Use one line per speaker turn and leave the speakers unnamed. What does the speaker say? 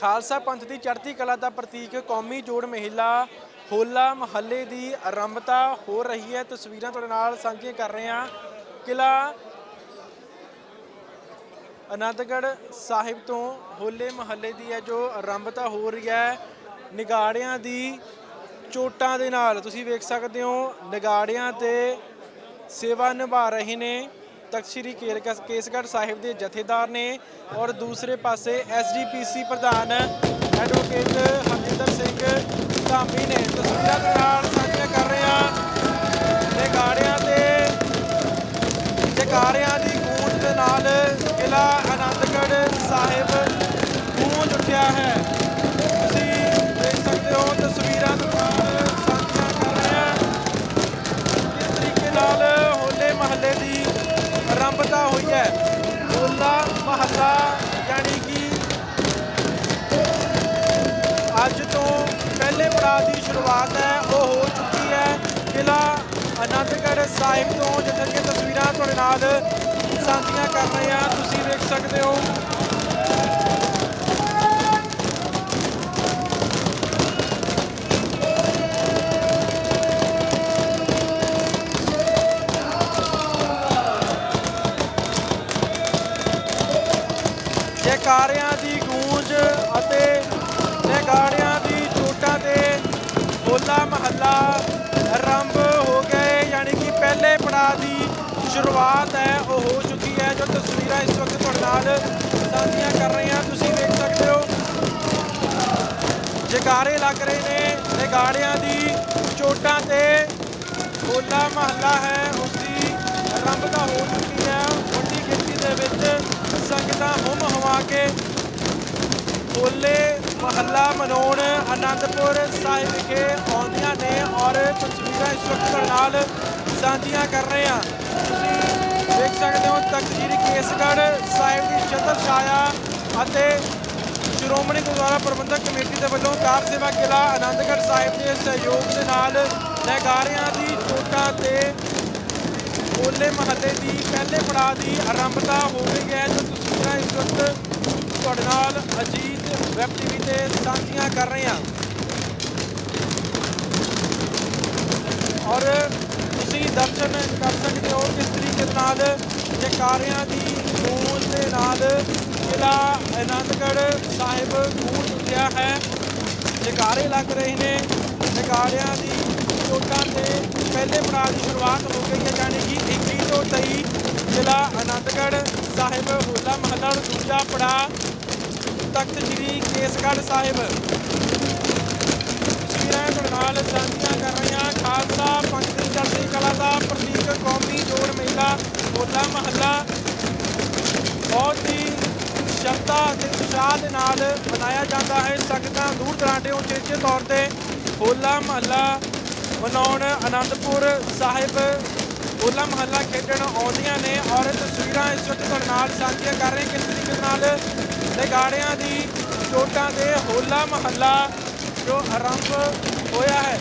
ਖਾਲਸਾ ਪੰਥ ਦੀ ਚੜ੍ਹਦੀ ਕਲਾ ਦਾ ਪ੍ਰਤੀਕ ਕੌਮੀ ਜੋੜ ਮਹਿਲਾ ਹੋਲਾ ਮਹੱਲੇ ਦੀ ਆਰੰਭਤਾ ਹੋ ਰਹੀ ਹੈ। ਤਸਵੀਰਾਂ ਤੁਹਾਡੇ ਨਾਲ ਸਾਂਝੀਆਂ ਕਰ ਰਹੇ ਹਾਂ। ਕਿਲਾ ਅਨੰਦਗੜ੍ਹ ਸਾਹਿਬ ਤੋਂ ਹੋਲੇ ਮਹੱਲੇ ਦੀ ਹੈ ਜੋ ਆਰੰਭਤਾ ਹੋ ਰਹੀ ਹੈ। ਨਿਗਾੜਿਆਂ ਦੀ ਚੋਟਾਂ ਦੇ ਨਾਲ ਤੁਸੀਂ ਵੇਖ ਸਕਦੇ ਹੋ, ਨਿਗਾੜਿਆਂ ਤੇ ਸੇਵਾ ਨਿਭਾ ਰਹੇ ਨੇ। ਤਖਤ ਸ੍ਰੀ ਕੇਰਕਸ ਕੇਸਗੜ੍ਹ ਸਾਹਿਬ ਦੇ ਜਥੇਦਾਰ ਨੇ ਔਰ ਦੂਸਰੇ ਪਾਸੇ ਐਸਜੀਪੀਸੀ ਪ੍ਰਧਾਨ ਐਡਵੋਕੇਟ ਹਰਜਿੰਦਰ ਸਿੰਘ ਧਾਮੀ ਨੇ ਤਸਵੀਰਾਂ ਦੇ ਨਾਲ ਸਾਂਝੀਆਂ ਕਰ ਰਹੇ ਹਾਂ। ਨਿਗਾੜਿਆਂ ਤੇ, ਜਕਾਰਿਆਂ ਦੀ ਗੂੰਜ ਦੇ ਨਾਲ ਕਿਲਾ ਆਨੰਦਗੜ੍ਹ ਸਾਹਿਬ ਗੂੰਜ ਉੱਠਿਆ ਹੈ। ਆਰੰਭਤਾ ਹੈ। ਹੋਲਾ ਮਹੱਲਾ ਯਾਨੀ ਕਿ ਅੱਜ ਤੋਂ ਪਹਿਲੇ ਪੜਾਅ ਦੀ ਸ਼ੁਰੂਆਤ ਹੈ, ਉਹ ਹੋ ਚੁੱਕੀ ਹੈ। ਕਿਲਾ ਅਨੰਦਗੜ੍ਹ ਸਾਹਿਬ ਤੋਂ, ਜਿੱਥੇ ਦੀਆਂ ਤਸਵੀਰਾਂ ਤੁਹਾਡੇ ਨਾਲ ਸਾਂਝੀਆਂ ਕਰ ਰਹੇ ਹਾਂ। ਤੁਸੀਂ ਵੇਖ ਸਕਦੇ ਹੋ ਜੈਕਾਰਿਆਂ ਦੀ ਗੂੰਜ ਅਤੇ ਨਗਾੜਿਆਂ ਦੀ ਚੋਟਾਂ ਤੇ ਹੋਲਾ ਮਹੱਲਾ ਆਰੰਭ ਹੋ ਗਏ, ਯਾਨੀ ਕਿ ਪਹਿਲੇ ਪੜਾਅ ਦੀ ਸ਼ੁਰੂਆਤ ਹੈ, ਉਹ ਹੋ ਚੁੱਕੀ ਹੈ, ਜੋ ਤਸਵੀਰਾਂ ਇਸ ਵਕਤ ਤੁਹਾਡੇ ਨਾਲ ਸਾਂਝੀਆਂ ਕਰ ਰਹੇ ਹਾਂ। ਤੁਸੀਂ ਵੇਖ ਸਕਦੇ ਹੋ ਜੈਕਾਰੇ ਲੱਗ ਰਹੇ ਨੇ ਨਗਾੜਿਆਂ ਦੀ ਚੋਟਾਂ ਤੇ ਹੋਲਾ ਮਹੱਲਾ ਹੈ, ਉਸ ਦੀ ਆਰੰਭਤਾ ਹੋ ਚੁੱਕੀ ਹੈ, ਵੱਡੀ ਗਿਣਤੀ ਦੇ ਵਿੱਚ ਹੁੰਮ ਕੇ ਹੋਲੇ ਮਹੱਲਾ ਮਨਾਉਣ ਆਨੰਦਪੁਰ ਸਾਹਿਬ ਵਿਖੇ ਆਉਂਦੀਆਂ ਨੇ ਔਰ ਤਸਵੀਰਾਂ ਇਸ ਵਕਤ ਨਾਲ ਸਾਂਝੀਆਂ ਕਰ ਰਹੇ ਹਾਂ। ਤੁਸੀਂ ਦੇਖ ਸਕਦੇ ਹੋ ਤਖਤ ਕੇਸਗੜ੍ਹ ਸਾਹਿਬ ਦੀ ਛਤਰ ਛਾਇਆ ਅਤੇ ਸ਼੍ਰੋਮਣੀ ਗੁਰਦੁਆਰਾ ਪ੍ਰਬੰਧਕ ਕਮੇਟੀ ਦੇ ਵੱਲੋਂ ਕਾਰ ਸੇਵਾ ਕਿਲਾ ਆਨੰਦਗੜ੍ਹ ਸਾਹਿਬ ਦੇ ਸਹਿਯੋਗ ਦੇ ਨਾਲ ਨਗਾਰਿਆਂ ਦੀ ਚੋਟਾਂ ਤੇ ਹੋਲੇ ਮਹੱਲੇ ਦੀ ਪਹਿਲੇ ਪੜਾਅ ਦੀ ਆਰੰਭਤਾ ਹੋ ਗਈ ਹੈ ਜੋ ਤਸਵੀਰਾਂ ਇਸ ਵਕਤ ਤੁਹਾਡੇ ਨਾਲ ਅਜੀਤ ਵੈਬ ਟੀਵੀ ਤੇ ਸਾਂਝੀਆਂ ਕਰ ਰਹੇ ਹਾਂ। ਔਰ ਤੁਸੀਂ ਦਰਸ਼ਨ ਕਰ ਸਕਦੇ ਹੋ ਕਿਸ ਤਰੀਕੇ ਦੇ ਨਾਲ ਜਕਾਰਿਆਂ ਦੀ ਗੂੰਜ ਦੇ ਨਾਲ ਜ਼ਿਲ੍ਹਾ ਅਨੰਦਗੜ੍ਹ ਸਾਹਿਬ ਗੂੰਜ ਉੱਠਿਆ ਹੈ। ਜਕਾਰੇ ਲੱਗ ਰਹੇ ਨੇ ਜਕਾਰਿਆਂ ਦੀ ਚੋਟਾਂ ਤੇ ਪਹਿਲੇ ਪੜਾਅ ਦੀ ਸ਼ੁਰੂਆਤ ਹੋ ਗਈ ਹੈ ਯਾਨੀ ਕਿ 21 ਤੋਂ 23 ਜ਼ਿਲ੍ਹਾ ਆਨੰਦਗੜ੍ਹ ਸਾਹਿਬ, ਹੋਲਾ ਮਹੱਲਾ ਦੂਜਾ ਪੜਾਅ, ਤਖਤ ਸ੍ਰੀ ਕੇਸਗੜ੍ਹ ਸਾਹਿਬ। ਤਸਵੀਰਾਂ ਤੁਹਾਡੇ ਨਾਲ ਸਾਂਝੀਆਂ ਕਰ ਰਹੀਆਂ ਖਾਲਸਾ, ਪੰਥ ਦੀ ਚੜ੍ਹਦੀ ਕਲਾ ਦਾ ਪ੍ਰਤੀਕ, ਕੌਮੀ ਜੋੜ ਮੇਲਾ, ਹੋਲਾ ਮਹੱਲਾ। ਬਹੁਤ ਹੀ ਸ਼ਰਧਾ ਅਤੇ ਉਤਸ਼ਾਹ ਦੇ ਨਾਲ ਮਨਾਇਆ ਜਾਂਦਾ ਹੈ। ਸੰਗਤਾਂ ਦੂਰ ਦਰਾਡੇ ਉਚੇਚੇ ਤੌਰ ਤੇ ਹੋਲਾ ਮਹੱਲਾ ਮਨਾਉਣ ਅਨੰਦਪੁਰ ਸਾਹਿਬ ਹੋਲਾ ਮਹੱਲਾ ਖੇਡਣ ਆਉਂਦੀਆਂ ਨੇ ਔਰ ਤਸਵੀਰਾਂ ਇਸ ਵਕਤ ਤੁਹਾਡੇ ਨਾਲ ਸਾਂਝੀਆਂ ਕਰ ਰਹੇ ਕਿਸ ਤਰੀਕੇ ਨਾਲ ਨਗਾੜਿਆਂ ਦੀ ਚੋਟਾਂ ਦੇ ਹੋਲਾ ਮਹੱਲਾ ਜੋ ਆਰੰਭ ਹੋਇਆ ਹੈ।